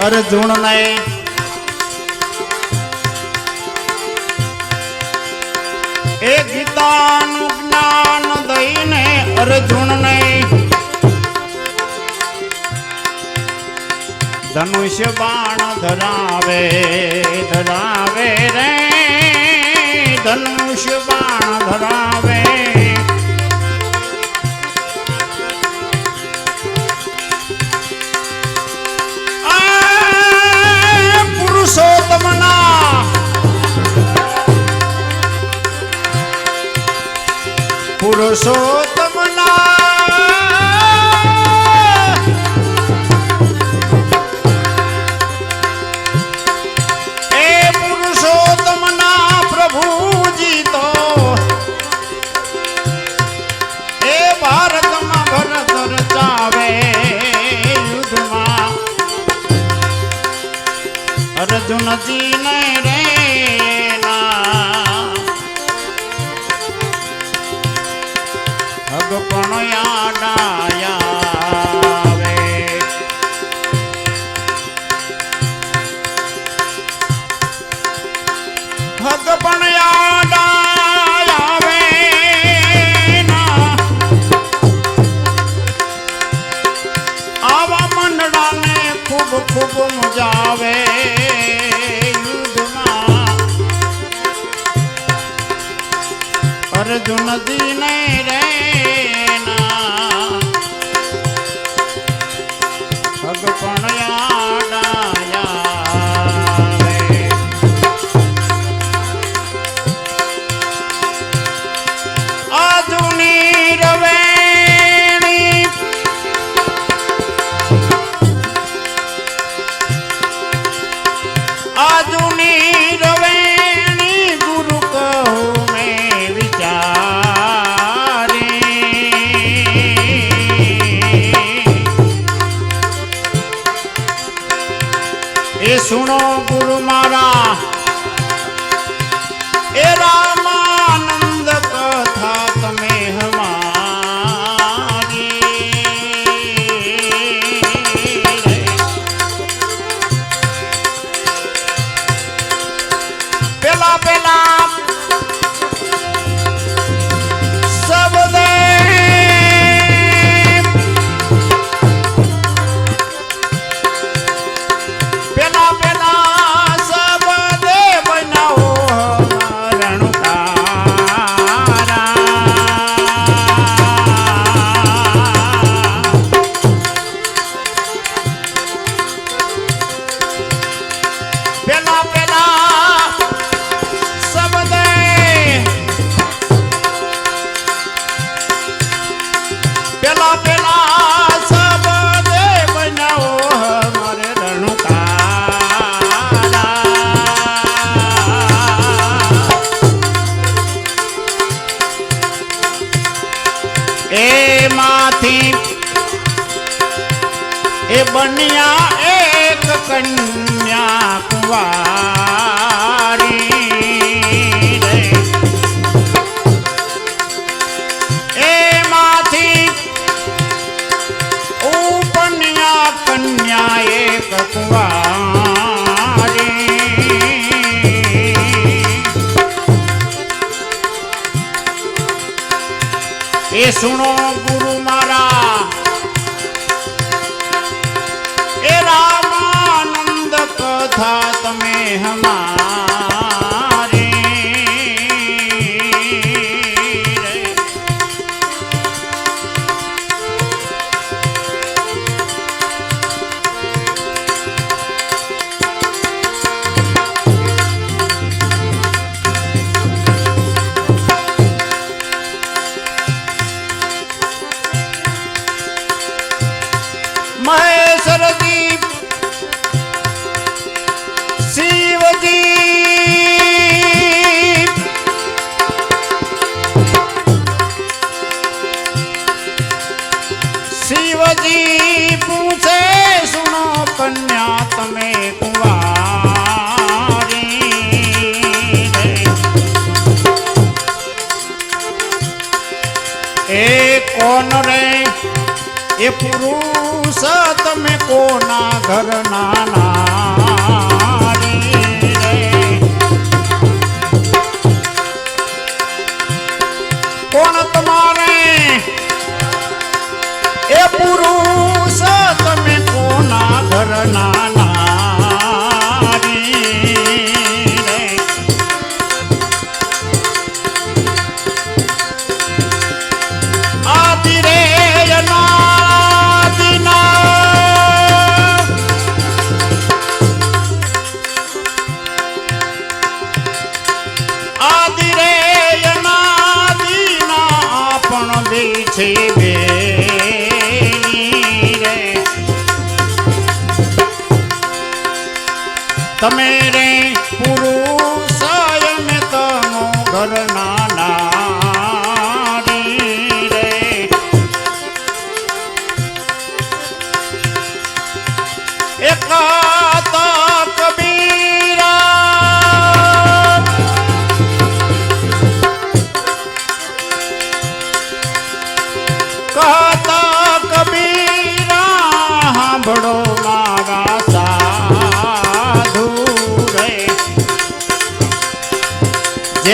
અર્જુન ને. એ ગીતાનું જ્ઞાન દઈને અર્જુન ને. ધનુષ્ય બાણ ધરાવે ધરાવે રે. ધનુષ્ય બાણ ધરાવે. એક કુવારી. એ સુણો ગુરુ મારા. એ રામાનંદ કથા તમે હમા ઠીરું સ તમે કોના ઘર નાના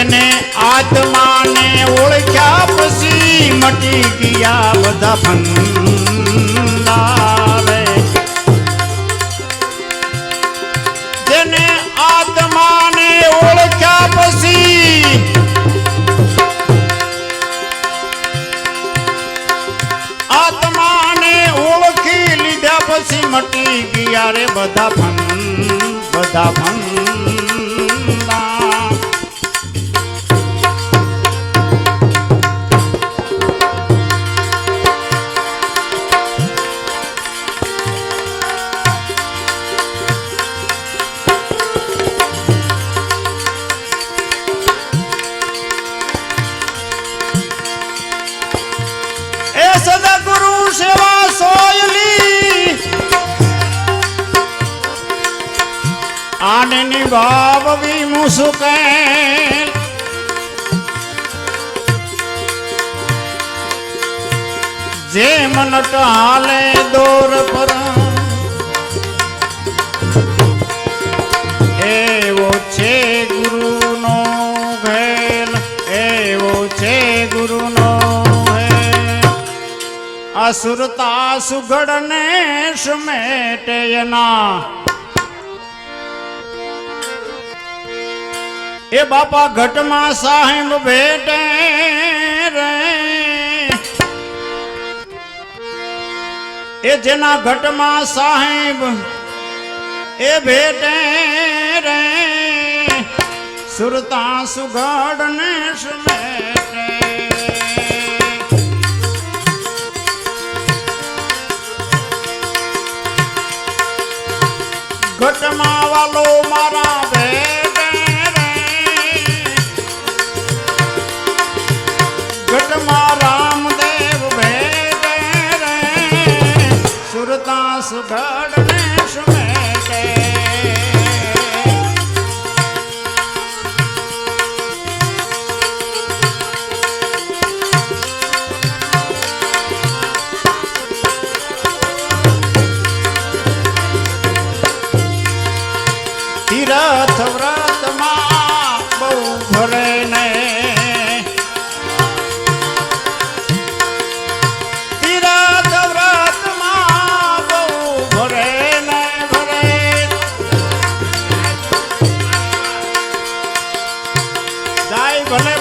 જેને આત્માને ઓળખ્યા પછી મટી ગયા બધા ફંદા જેને આત્માને ઓળખ્યા પછી આત્માને ઓળખી લીધા પછી મટી ગયા રે બધા ભંગ બધા ફંદા આને નિભાવવી મુશ્કેલ જે મન ટાલે દોર પર. એવો છે ગુરુનો ઘેલ, એવો છે ગુરુનો અસુરતા સુગડને સમેટેયના એ બાપા ઘટમાં સાહેબ ભેટે રે. એ જેના ઘટમાં સાહેબ એ ભેટે રે. સુરતા સુગડને સમેટે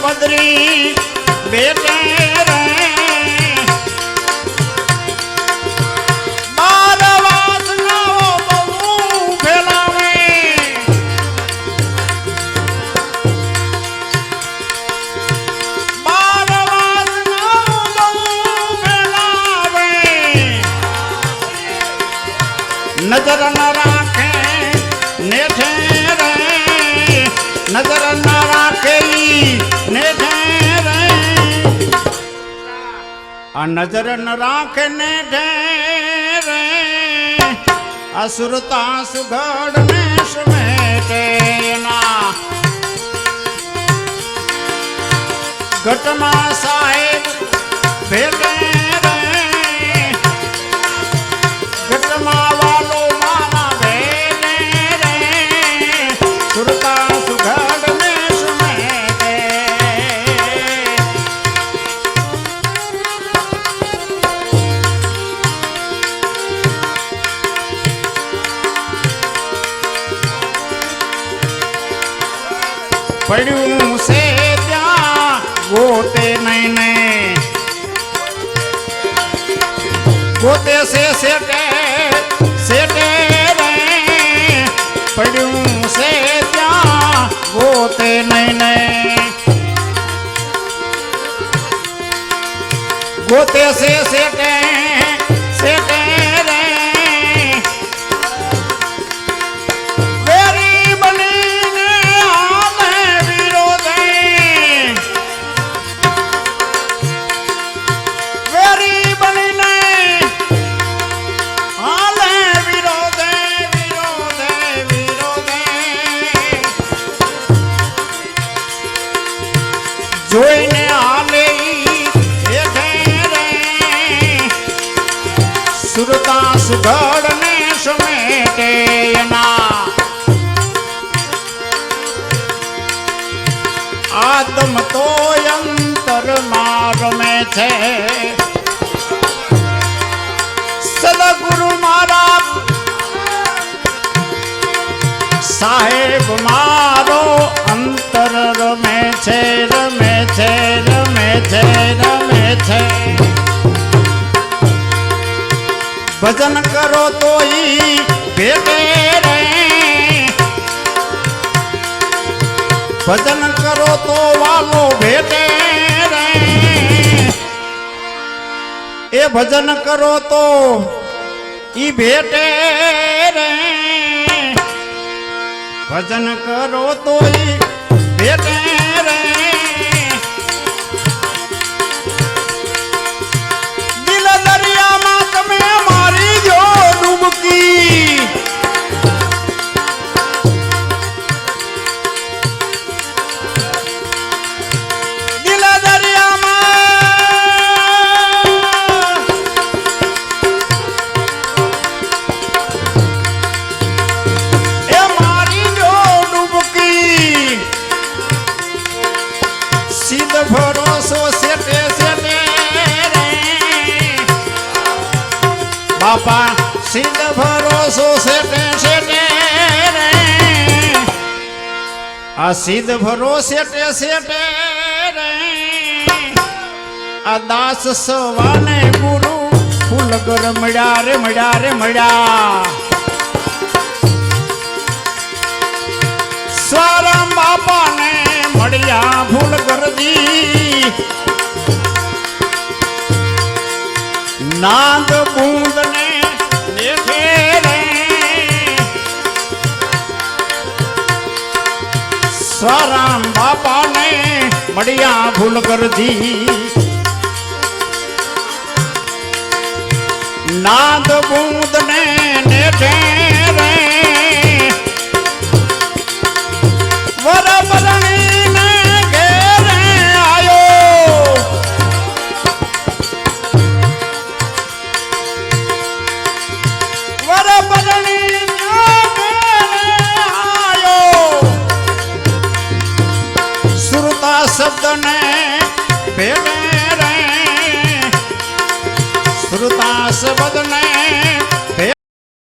બદરી બેટે નજર ન રાખે નેઠે રે. નજર ન રે આ નજર ન રાખે ને ઢેરે અસુરતા સુગડ ને સમેટે ના ઘટમાં સાહેબ ભેટે ગોતે છે સેટે સેટે રે પડ્યું છે ત્યાં પોતે નહીં નહીં પોતે છે સેટે આદમ તો અંતર રમે છે સદગુરુ મારા સાહેબ મારો અંતર રમે છે રમે છે રમે છે રમે છે ભજન કરો તો ઈ ભેટે રે ભજન કરો તો વાલો ભેટે રે. એ ભજન કરો તો ઈ ભેટે રે. ભજન કરો તો ઈ ભેટે બાપા, સિંધ ભરોસો સેટે સેટે રે. આ સિંધ ભરો સેટે સેટે રે. આ દાસ સવાને ગુરુ, ફૂલ ગર મળ્યા રે મળ્યા રે મળ્યા સ્વરામ બાપાને મળ્યા ફૂલ ગરજી નાદ બૂંદ મળ્યા ભૂલ ગરજી નાદ બૂંદ ને નેઠે